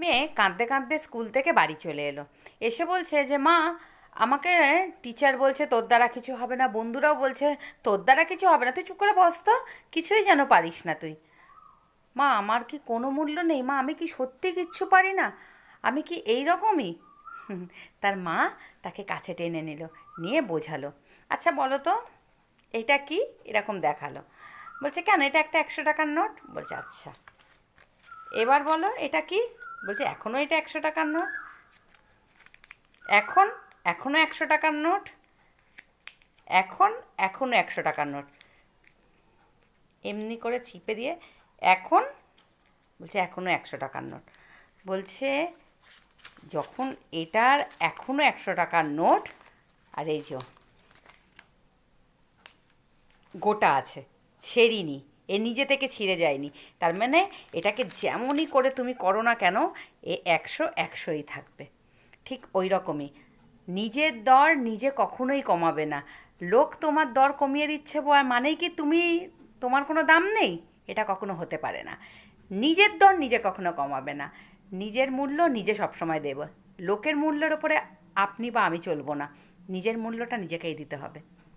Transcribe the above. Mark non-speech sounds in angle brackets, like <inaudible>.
মেয়ে কাঁদতে কাঁদতে স্কুল থেকে বাড়ি চলে এলো। এসে বলছে যে, মা, আমাকে টিচার বলছে তোর দ্বারা কিছু হবে না, বন্ধুরাও বলছে তোর দ্বারা কিছু হবে না, তুই চুপ করে বস তো, কিছুই যেন পারিস না তুই। মা, আমার কি কোনো মূল্য নেই, মা, আমি কি সত্যি কিচ্ছু পারি না, আমি কি এই রকমই <laughs> তার মা তাকে কাছে টেনে নিল, নিয়ে বোঝালো। আচ্ছা বলো তো, এটা কি? এরকম দেখাল। বলছে, কেন, এটা একটা একশো টাকার নোট? বলছে আচ্ছা এবার বলো, এটা কি? বলছে এখনও এটা একশো টাকার নোট? এখন এখনও একশো টাকার নোট? এখন এখনও একশো টাকার নোট। এমনি করে চিপে দিয়ে, এখন? বলছে এখনও একশো টাকার নোট। বলছে, যখন এটার এখনও একশো টাকার নোট, আর এই যে, গোটা আছে ছেড়িনি এ নিজে থেকে ছিঁড়ে যায়নি। তার মানে এটাকে যেমনই করে তুমি করো না কেন, এ একশো একশোই থাকবে। ঠিক ওই রকমই। নিজের দর নিজে কখনোই কমাবে না। লোক তোমার দর কমিয়ে দিচ্ছে মানেই কি তুমি, তোমার কোনো দাম নেই? এটা কখনো হতে পারে না। নিজের দর নিজে কখনো কমাবে না। নিজের মূল্য নিজে সবসময় দেব। লোকের মূল্যের ওপরে আপনি বা আমি চলবো না। নিজের মূল্যটা নিজেকেই দিতে হবে।